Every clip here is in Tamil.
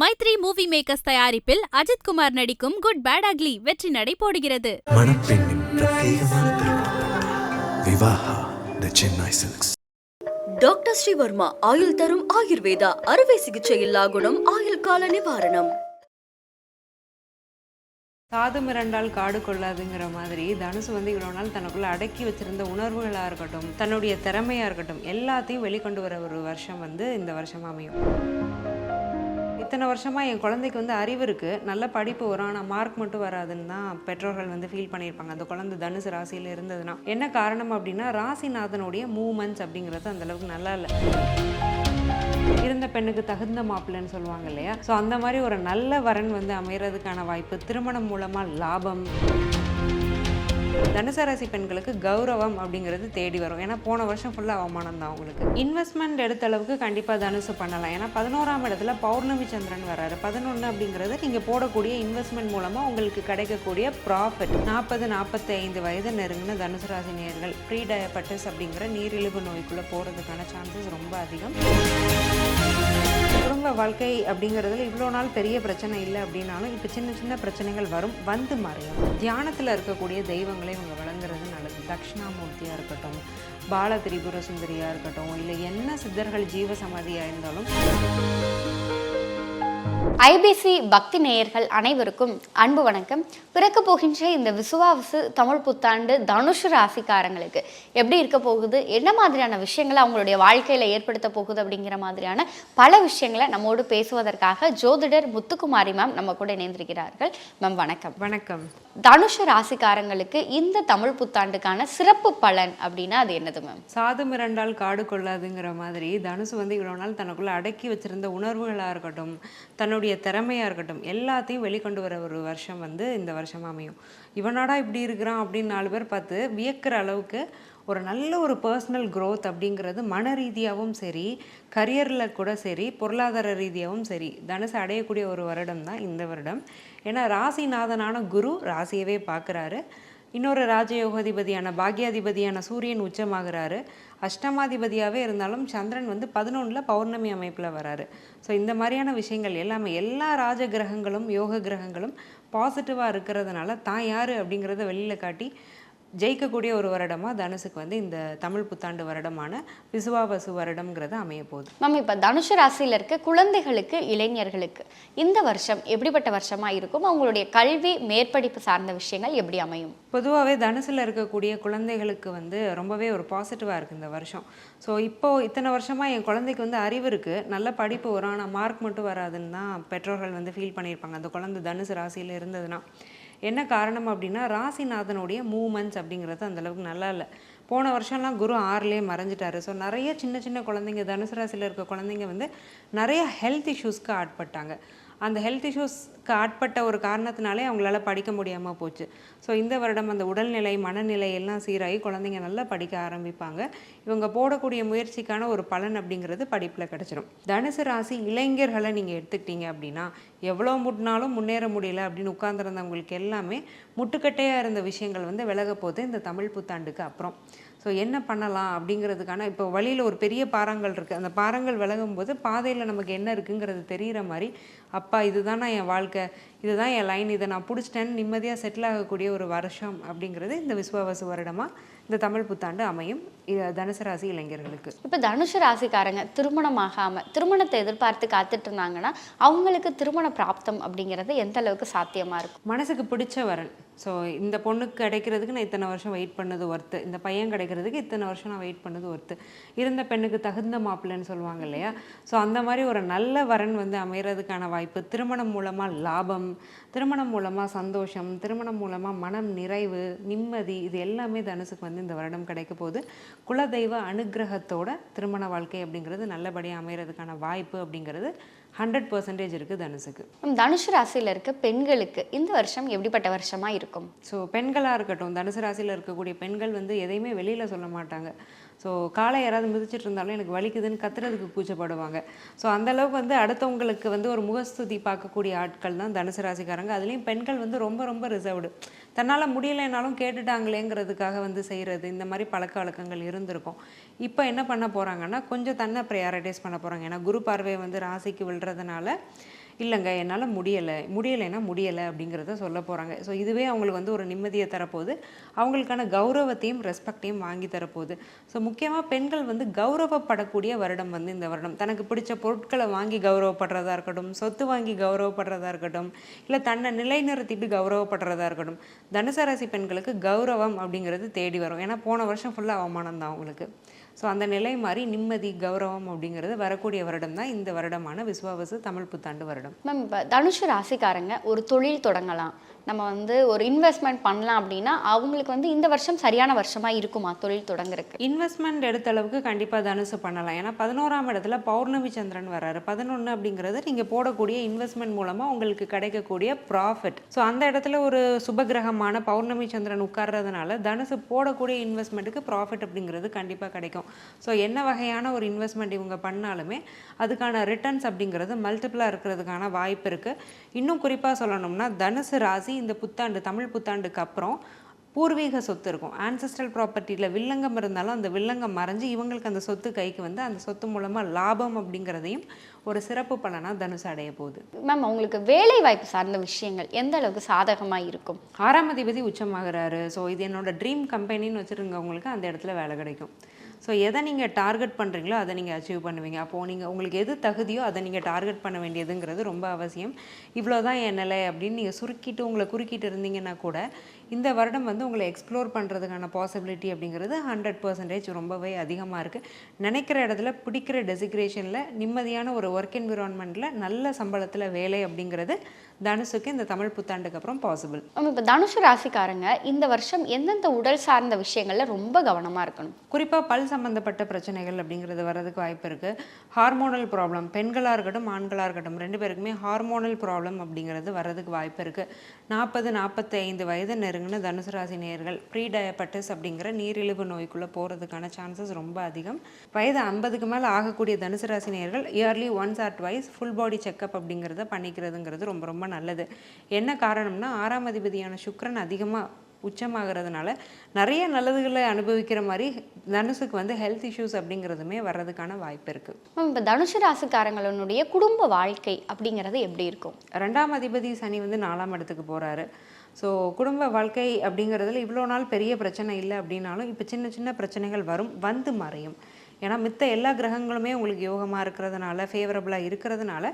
மைத்ரி மூவி மேக்கர்ஸ் தயாரிப்பில் அஜித் குமார் நடிக்கும் குட் பேட் அக்லி வெற்றி நடை போடுகிறது. டாக்டர் ஸ்ரீவர்மா ஆயுள் தரும் ஆயுர்வேதா அறுவை சிகிச்சை இல்லா குணம் ஆயுள் கால நிவாரணம். காது மிரண்டால் காடு கொள்ளாதுங்கிற மாதிரி தனுசு வந்து இவ்வளோ நாள் தனக்குள்ள அடக்கி வச்சிருந்த உணர்வுகளாக இருக்கட்டும் தன்னுடைய திறமையாக இருக்கட்டும் எல்லாத்தையும் வெளிக்கொண்டு வர ஒரு வருஷம் வந்து இந்த வருஷம் அமையும். இத்தனை வருஷமாக என் குழந்தைக்கு வந்து அறிவு இருக்குது நல்ல படிப்பு வரும். ஆனால் மார்க் மட்டும் வராதுன்னு தான் பெற்றோர்கள் வந்து ஃபீல் பண்ணியிருப்பாங்க. அந்த குழந்தை தனுசு ராசியில் இருந்ததுன்னா. என்ன காரணம் அப்படின்னா ராசிநாதனுடைய மூமெண்ட்ஸ் அப்படிங்கிறது அந்த அளவுக்கு நல்லா இல்லை. இருந்த பெண்ணுக்கு தகுந்த மாப்பிள்ளைன்னு சொல்லுவாங்க இல்லையா? ஸோ அந்த மாதிரி ஒரு நல்ல வரன் வந்து அமைகிறதுக்கான வாய்ப்பு திருமணம் மூலமாக லாபம். தனுசராசி பெண்களுக்கு கௌரவம் அப்படிங்கிறது தேடி வரும். ஏன்னா போன வருஷம் ஃபுல்லாக அவமானம் தான் அவங்களுக்கு. இன்வெஸ்ட்மெண்ட் எடுத்த அளவுக்கு கண்டிப்பாக தனுசு பண்ணலாம். ஏன்னா பதினோராம் இடத்துல பௌர்ணமி சந்திரன் வராரு. பதினொன்று அப்படிங்கிறது நீங்கள் போடக்கூடிய இன்வெஸ்ட்மெண்ட் மூலமாக உங்களுக்கு கிடைக்கக்கூடிய ப்ராஃபிட் நாற்பது நாற்பத்தைந்து வயது நெருங்கின தனுசு ராசி நேர்கள் ப்ரீ டயபட்டிஸ் அப்படிங்கிற நீரிழிவு நோய்க்குள்ளே போகிறதுக்கான சான்சஸ் ரொம்ப அதிகம். குடும்ப வாழ்க்கை அப்படிங்கிறதுல இவ்வளோ நாள் பெரிய பிரச்சனை இல்லை அப்படின்னாலும் இப்போ சின்ன சின்ன பிரச்சனைகள் வரும் வந்து மறையும். தியானத்தில் இருக்கக்கூடிய தெய்வங்களை இவங்க வழங்குறது நல்லது. தட்சிணாமூர்த்தியாக இருக்கட்டும் பால திரிபுர சுந்தரியாக இருக்கட்டும் இல்லை என்ன சித்தர்கள் ஜீவ சமாதியாக இருந்தாலும் ஐபிசி பக்தி நேயர்கள் அனைவருக்கும் அன்பு வணக்கம். பிறக்க போகின்ற இந்த விசுவாவசு தமிழ் புத்தாண்டு தனுஷு ராசிக்காரங்களுக்கு எப்படி இருக்க போகுது? என்ன மாதிரியான விஷயங்களை அவங்களுடைய வாழ்க்கையில் ஏற்படுத்த போகுது அப்படிங்கிற மாதிரியான பல விஷயங்களை நம்மோடு பேசுவதற்காக ஜோதிடர் முத்துக்குமாரி மேம் நம்ம கூட இணைந்திருக்கிறார்கள். மேம் வணக்கம். வணக்கம். தனுஷு ராசிக்காரங்களுக்கு இந்த தமிழ் புத்தாண்டுக்கான சிறப்பு பலன் அப்படின்னா அது என்னது மேம் சாது மிரண்டால் காடு கொள்ளாதுங்கிற மாதிரி தனுசு வந்து இவ்வளோ நாள் தனக்குள்ள அடக்கி வச்சிருந்த உணர்வுகளாக இருக்கட்டும் தன்னுடைய திறமையாக இருக்கட்டும் எல்லாத்தையும் வெளிக்கொண்டு வர ஒரு வருஷம் வந்து இந்த வருஷமாக அமையும். இவனாடா இப்படி இருக்கிறான் அப்படின்னு நாலு பேர் பார்த்து வியக்கிற அளவுக்கு ஒரு நல்ல ஒரு பர்சனல் க்ரோத் அப்படிங்கிறது மன ரீதியாகவும் சரி கரியரில் கூட சரி பொருளாதார ரீதியாகவும் சரி தனுசு அடையக்கூடிய ஒரு வருடம் தான் இந்த வருடம். ஏன்னா ராசிநாதனான குரு ராசியவே பார்க்குறாரு. இன்னொரு ராஜயோகாதிபதியான பாக்யாதிபதியான சூரியன் உச்சமாகிறாரு. அஷ்டமாதிபதியாகவே இருந்தாலும் சந்திரன் வந்து பதினொன்றில் பௌர்ணமி அமைப்பில் வராரு. ஸோ இந்த மாதிரியான விஷயங்கள் எல்லாமே எல்லா ராஜ கிரகங்களும் யோக கிரகங்களும் பாசிட்டிவாக இருக்கிறதுனால தான் யார் அப்படிங்கிறத வெளியில் காட்டி ஜெயிக்கக்கூடிய ஒரு வருடமாக தனுசுக்கு வந்து இந்த தமிழ் புத்தாண்டு வருடமான விசுவாவசு வருடம்ங்கிறது அமைய போகுது. மேம் இப்போ தனுஷு ராசியில் இருக்க குழந்தைகளுக்கு இளைஞர்களுக்கு இந்த வருஷம் எப்படிப்பட்ட வருஷமா இருக்கும்? அவங்களுடைய கல்வி மேற்படிப்பு சார்ந்த விஷயங்கள் எப்படி அமையும்? பொதுவாகவே தனுசில் இருக்கக்கூடிய குழந்தைகளுக்கு வந்து ரொம்பவே ஒரு பாசிட்டிவாக இருக்குது இந்த வருஷம். ஸோ இப்போது இத்தனை வருஷமாக என் குழந்தைக்கு வந்து அறிவு இருக்குது நல்ல படிப்பு வரும். ஆனால் மார்க் மட்டும் வராதுன்னு தான் பெற்றோர்கள் வந்து ஃபீல் பண்ணியிருப்பாங்க. அந்த குழந்தை தனுசு ராசியில் இருந்ததுன்னா. என்ன காரணம் அப்படின்னா ராசிநாதனுடைய மூமெண்ட்ஸ் அப்படிங்கிறது அந்தளவுக்கு நல்லா இல்லை. போன வருஷம்லாம் குரு ஆறுலேயே மறைஞ்சிட்டாரு. ஸோ நிறைய சின்ன சின்ன குழந்தைங்க தனுசு ராசியில் இருக்க குழந்தைங்க வந்து நிறைய ஹெல்த் இஷ்யூஸ்க்கு ஆட்பட்டாங்க. அந்த ஹெல்த் இஷ்யூஸ்க்கு ஆட்பட்ட ஒரு காரணத்தினாலே அவங்களால படிக்க முடியாமல் போச்சு. ஸோ இந்த வருடம் அந்த உடல்நிலை மனநிலை எல்லாம் சீராகி குழந்தைங்க நல்லா படிக்க ஆரம்பிப்பாங்க. இவங்க போடக்கூடிய முயற்சிக்கான ஒரு பலன் அப்படிங்கிறது படிப்பில் கிடச்சிரும். தனுசு ராசி இளைஞர்களை நீங்கள் எடுத்துக்கிட்டீங்க அப்படின்னா எவ்வளோ முட்டினாலும் முன்னேற முடியல அப்படின்னு உட்கார்ந்துருந்தவங்களுக்கு எல்லாமே முட்டுக்கட்டையாக இருந்த விஷயங்கள் வந்து விலக போகுது. இந்த தமிழ் புத்தாண்டுக்கு அப்புறம். ஸோ என்ன பண்ணலாம் அப்படிங்கிறதுக்கான இப்போ வழியில் ஒரு பெரிய பாறாங்கல் இருக்குது அந்த பாறாங்கல் விலகும் போது பாதையில் நமக்கு என்ன இருக்குங்கிறது தெரிகிற மாதிரி அப்பா இதுதான் நான் என் வாழ்க்கை? இதுதான் என் லைன். இதை நான் பிடிச்சிட்டேன்னு நிம்மதியாக செட்டில் ஆகக்கூடிய ஒரு வருஷம். அப்படிங்கிறது இந்த விஸ்வாவசு வருடமாக இந்த தமிழ் புத்தாண்டு அமையும். தனுசு ராசி இளைஞர்களுக்கு. இப்போ தனுஷு ராசிக்காரங்க திருமணம் ஆகாம திருமணத்தை எதிர்பார்த்து காத்துட்டு இருந்தாங்கன்னா அவங்களுக்கு திருமண பிராப்தம் அப்படிங்கிறது எந்த அளவுக்கு சாத்தியமா இருக்கும்? மனசுக்கு பிடிச்ச வரன். ஸோ இந்த பொண்ணுக்கு கிடைக்கிறதுக்கு நான் இத்தனை வருஷம் வெயிட் பண்ணது ஒர்த்து இந்த பையன் கிடைக்கிறதுக்கு இத்தனை வருஷம் நான் வெயிட் பண்ணது ஒர்த்து இருந்த பெண்ணுக்கு தகுந்த மாப்பிள்ளைன்னு சொல்லுவாங்க இல்லையா? ஸோ அந்த மாதிரி ஒரு நல்ல வரன் வந்து அமைகிறதுக்கான வாய்ப்பு திருமணம் மூலமாக லாபம் திருமணம் மூலமாக சந்தோஷம் திருமணம் மூலமாக மனம் நிறைவு நிம்மதி இது எல்லாமே தனுசுக்கு வந்து இந்த வருடம் கிடைக்க போது குலதெய்வ அனுக்கிரகத்தோட திருமண வாழ்க்கை அப்படிங்கிறது நல்லபடியாக அமைகிறதுக்கான வாய்ப்பு அப்படிங்கிறது ஹண்ட்ரட் பர்சன்டேஜ் இருக்குது தனுசுக்கு. மேம், தனுஷு ராசியில இருக்க பெண்களுக்கு இந்த வருஷம் எப்படிப்பட்ட வருஷமா இருக்கும்? ஸோ பெண்களாக இருக்கட்டும் தனுசு ராசியில் இருக்கக்கூடிய பெண்கள் வந்து எதையுமே வெளியில் சொல்ல மாட்டாங்க. ஸோ காலை யாராவது மிதிச்சிட்டு இருந்தாலும் எனக்கு வலிக்குதுன்னு கத்துறதுக்கு கூச்சப்படுவாங்க ஸோ அந்தளவுக்கு வந்து அடுத்தவங்களுக்கு வந்து ஒரு முகஸ்துதி பார்க்கக்கூடிய ஆட்கள் தான் தனுசு ராசிக்காரங்க. அதுலேயும் பெண்கள் வந்து ரொம்ப ரொம்ப ரிசர்வ்டு தன்னால் முடியலைனாலும் கேட்டுட்டாங்களேங்கிறதுக்காக வந்து செய்கிறது இந்த மாதிரி பழக்க வழக்கங்கள் இருந்திருக்கும். இப்போ என்ன பண்ண போகிறாங்கன்னா கொஞ்சம் தன்னை ப்ரையாரிட்டைஸ் பண்ண போகிறாங்க ஏன்னா குரு பார்வை வந்து ராசிக்கு விழுறதுனால இல்லைங்க என்னால் முடியலை. முடியலைன்னா முடியலை அப்படிங்கிறத சொல்ல போகிறாங்க ஸோ இதுவே அவங்களுக்கு வந்து ஒரு நிம்மதியை தரப்போகுது. அவங்களுக்கான கௌரவத்தையும் ரெஸ்பெக்டையும் வாங்கி தரப்போகுது. ஸோ முக்கியமாக பெண்கள் வந்து கௌரவப்படக்கூடிய வருடம் வந்து இந்த வருடம். தனக்கு பிடிச்ச பொருட்களை வாங்கி கௌரவப்படுறதா இருக்கட்டும் சொத்து வாங்கி கௌரவப்படுறதா இருக்கட்டும் இல்லை தன்னை நிலைநிறுத்திட்டு கௌரவப்படுறதா இருக்கட்டும் தனுசராசி பெண்களுக்கு கௌரவம் அப்படிங்கிறது தேடி வரும். ஏன்னா போன வருஷம் ஃபுல்லாக அவமானம் தான் அவங்களுக்கு. ஸோ அந்த நிலை மாதிரி நிம்மதி கௌரவம் அப்படிங்கிறது வரக்கூடிய வருடம் தான் இந்த வருடமான விஸ்வாவசு தமிழ் புத்தாண்டு வருடம். மேம் இப்போ ராசிக்காரங்க ஒரு தொழில் தொடங்கலாம். நம்ம வந்து ஒரு இன்வெஸ்ட்மெண்ட் பண்ணலாம் அப்படின்னா அவங்களுக்கு வந்து இந்த வருஷம் சரியான வருஷமா இருக்குமா தொழில் தொடங்குறதுக்கு? இன்வெஸ்ட்மெண்ட் எடுத்த அளவுக்கு கண்டிப்பாக தனுசு பண்ணலாம். ஏன்னா பதினோராம் இடத்துல பௌர்ணமி சந்திரன் வராரு பதினொன்று அப்படிங்கிறது நீங்கள் போடக்கூடிய இன்வெஸ்ட்மெண்ட் மூலமாக உங்களுக்கு கிடைக்கக்கூடிய ப்ராஃபிட் ஸோ அந்த இடத்துல ஒரு சுபகிரகமான பௌர்ணமி சந்திரன் உட்கார்றதுனால தனுசு போடக்கூடிய இன்வெஸ்ட்மெண்ட்டுக்கு ப்ராஃபிட் அப்படிங்கிறது கண்டிப்பாக கிடைக்கும். ஸோ என்ன வகையான ஒரு இன்வெஸ்ட்மெண்ட் இவங்க பண்ணாலுமே அதுக்கான ரிட்டர்ன்ஸ் அப்படிங்கிறது மல்டிபிளாக இருக்கிறதுக்கான வாய்ப்பு இருக்குது இன்னும் குறிப்பாக சொல்லணும்னா தனுசு ராசி இந்த புத்தாண்டு தமிழ் புத்தாண்டுக்கு அப்புறம் பூர்வீக சொத்து இருக்கும். ஆன்சஸ்ட்ரல் ப்ராப்பர்ட்டியில் வில்லங்கம் இருந்தாலும் அந்த வில்லங்கம் மறைஞ்சு இவங்களுக்கு அந்த சொத்து கைக்கு வந்து அந்த சொத்து மூலமாக லாபம் அப்படிங்கிறதையும் ஒரு சிறப்பு பலனாக தனுசு அடைய போகுது. மேம் அவங்களுக்கு வேலை வாய்ப்பு சார்ந்த விஷயங்கள் எந்த அளவுக்கு சாதகமா இருக்கும்? ஆறாம் அதிபதி உச்சமாகிறாரு. ஸோ இது என்னோட ட்ரீம் கம்பெனின்னு வச்சுருக்கவங்களுக்கு அந்த இடத்துல வேலை கிடைக்கும். ஸோ எதை நீங்கள் டார்கெட் பண்ணுறீங்களோ அதை நீங்கள் அச்சீவ் பண்ணுவீங்க. அப்போது நீங்கள் உங்களுக்கு எது தகுதியோ அதை நீங்கள் டார்கெட் பண்ண வேண்டியதுங்கிறது ரொம்ப அவசியம். இவ்வளோ தான் என் நிலை அப்படின்னு நீங்கள் சுருக்கிட்டு உங்களை குறுக்கிட்டு இருந்தீங்கன்னா கூட இந்த வருடம் வந்து உங்களை எக்ஸ்ப்ளோர் பண்ணுறதுக்கான பாசிபிலிட்டி அப்படிங்கிறது ஹண்ட்ரட் பர்சன்டேஜ் ரொம்பவே அதிகமாக இருக்குது நினைக்கிற இடத்துல பிடிக்கிற டெசிக்ரேஷனில் நிம்மதியான ஒரு ஒர்க் என்விரான்மெண்ட்டில் நல்ல சம்பளத்தில் வேலை அப்படிங்கிறது தனுசுக்கு இந்த தமிழ் புத்தாண்டுக்கு அப்புறம் பாசிபிள் இப்போ தனுஷு ராசிக்காரங்க இந்த வருஷம் எந்தெந்த உடல் சார்ந்த விஷயங்கள்ல ரொம்ப கவனமா இருக்கணும்? குறிப்பாக பல் சம்மந்தப்பட்ட பிரச்சனைகள் அப்படிங்கிறது வர்றதுக்கு வாய்ப்பு இருக்குது ஹார்மோனல் ப்ராப்ளம் பெண்களாக இருக்கட்டும் ஆண்களாக இருக்கட்டும் ரெண்டு பேருக்குமே ஹார்மோனல் ப்ராப்ளம் அப்படிங்கிறது வர்றதுக்கு வாய்ப்பு இருக்குது நாற்பது நாற்பத்தி ஐந்து வயது நெருங்கின தனுசு ராசி நேயர்கள் ப்ரீ டயபட்டிஸ் அப்படிங்கிற நீரிழிவு நோய்க்குள்ளே போகிறதுக்கான சான்சஸ் ரொம்ப அதிகம். வயது ஐம்பதுக்கு மேலே ஆகக்கூடிய தனுசு ராசி நேயர்கள் yearly once or twice full body checkup அப்படிங்கிறத பண்ணிக்கிறதுங்கிறது ரொம்ப ரொம்ப நல்லது. என்ன காரணம்னா ஆறாம் அதிபதியான சுக்கிரன் அதிகமாக உச்சமாகிறதுனால நிறைய நல்லதுகளை அனுபவிக்கிற மாதிரி தனுசுக்கு வந்து ஹெல்த் இஷ்யூஸ் அப்படிங்கிறதுமே வர்றதுக்கான வாய்ப்பு இருக்குது மேம் இப்போ தனுஷு ராசிக்காரங்களுடைய குடும்ப வாழ்க்கை அப்படிங்கிறது எப்படி இருக்கும்? ரெண்டாம் அதிபதி சனி வந்து நாலாம் இடத்துக்கு போகிறாரு ஸோ குடும்ப வாழ்க்கை அப்படிங்கிறதுல இவ்வளோ நாள் பெரிய பிரச்சனை இல்லை அப்படின்னாலும் இப்போ சின்ன சின்ன பிரச்சனைகள் வரும் வந்து மறையும். ஏன்னா மித்த எல்லா கிரகங்களுமே உங்களுக்கு யோகமாக இருக்கிறதுனால ஃபேவரபுளாக இருக்கிறதுனால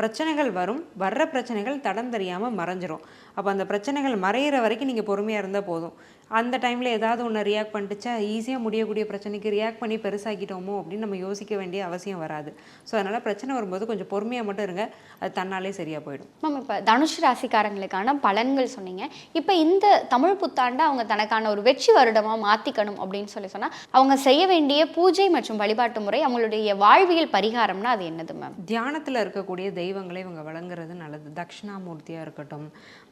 பிரச்சனைகள் வரும் வர்ற பிரச்சனைகள் தடம் தெரியாமல் மறைஞ்சிரும். அப்போ அந்த பிரச்சனைகள் மறையிற வரைக்கும் நீங்கள் பொறுமையாக இருந்தால் போதும். அந்த டைமில் ஏதாவது ஒன்று ரியாக்ட் பண்ணிட்டுச்சா ஈஸியாக முடியக்கூடிய பிரச்சனைக்கு ரியாக்ட் பண்ணி பெருசாக்கிட்டோமோ அப்படின்னு நம்ம யோசிக்க வேண்டிய அவசியம் வராது. ஸோ அதனால் பிரச்சனை வரும்போது கொஞ்சம் பொறுமையாக மட்டும் இருங்க. அது தன்னாலே சரியாக போயிடும். மேம் இப்போ தனுஷு ராசிக்காரங்களுக்கான பலன்கள் சொன்னீங்க. இப்போ இந்த தமிழ் புத்தாண்டை அவங்க தனக்கான ஒரு வெற்றி வருடமாக மாற்றிக்கணும் அப்படின்னு சொல்லி சொன்னால் அவங்க செய்ய வேண்டிய பூஜை மற்றும் வழிபாட்டு முறை அவங்களுடைய வாழ்வியல் பரிகாரம்னா அது என்னது மேம்? தியானத்தில் இருக்கக்கூடிய தெய்வங்களை இவங்க வழங்குறது நல்லது. தட்சிணாமூர்த்தியாக இருக்கட்டும்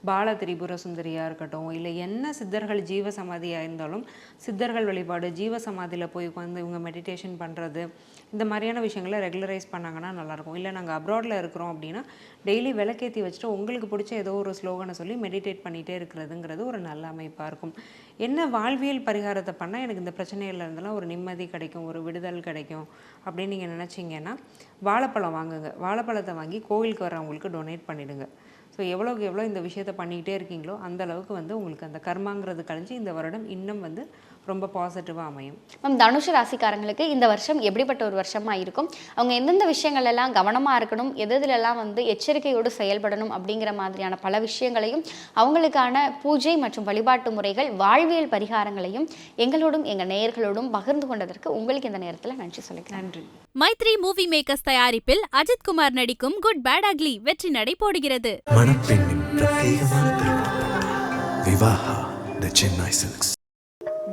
பால திரிபுர சுந்தரியாக இருக்கட்டும் இல்லை என்ன சித்தர்கள் ஜீவ சமாதியாக இருந்தாலும் சித்தர்கள் வழிபாடு ஜீவ சமாதியில் போய் உட்காந்து இவங்க மெடிடேஷன் பண்ணுறது இந்த மாதிரியான விஷயங்களை ரெகுலரைஸ் பண்ணாங்கன்னா நல்லாயிருக்கும். இல்லை நாங்கள் அப்ராடில் இருக்கிறோம் அப்படின்னா டெய்லி விளக்கேற்றி வச்சுட்டு உங்களுக்கு பிடிச்ச ஏதோ ஒரு ஸ்லோகனை சொல்லி மெடிடேட் பண்ணிகிட்டே இருக்கிறதுங்கிறது ஒரு நல்ல அமைப்பாக இருக்கும். என்ன வாழ்வியல் பரிகாரத்தை பண்ணால் எனக்கு இந்த பிரச்சனையில் இருந்தெல்லாம் ஒரு நிம்மதி கிடைக்கும் ஒரு விடுதல் கிடைக்கும் அப்படின்னு நீங்கள் நினச்சிங்கன்னா வாழைப்பழம் வாங்குங்க. வாழைப்பழத்தை வாங்கி கோவிலுக்கு வரவங்களுக்கு டொனேட் பண்ணிடுங்க. ஸோ எவ்வளோக்கு எவ்வளோ இந்த விஷயத்தை பண்ணிக்கிட்டே இருக்கீங்களோ அந்த அளவுக்கு வந்து உங்களுக்கு அந்த கர்மாங்கிறது கழிஞ்சு இந்த வருடம் இன்னும் வந்து ரொம்ப பாசிட்டிவாக அமையும். மேம் தனுஷு ராசிக்காரங்களுக்கு இந்த வருஷம் எப்படிப்பட்ட ஒரு வருஷமா இருக்கும்? அவங்க எந்தெந்த விஷயங்கள் எல்லாம் கவனமா இருக்கணும்? எது எதுலெல்லாம் வந்து எச்சரிக்கையோடு செயல்படணும்? அப்படிங்கிற மாதிரியான பல விஷயங்களையும் அவங்களுக்கான பூஜை மற்றும் வழிபாட்டு முறைகள் வாழ்வியல் பரிகாரங்களையும் எங்களோடும் எங்கள் நேயர்களோடும் பகிர்ந்து கொண்டதற்கு உங்களுக்கு இந்த நேரத்தில் நன்றி சொல்லிக்கிறேன். நன்றி. மைத்ரி மூவி மேக்கர்ஸ் தயாரிப்பில் அஜித் குமார் நடிக்கும் குட் பேட் அக்லி வெற்றி நடை போடுகிறது. Vivaha the Chennai silks.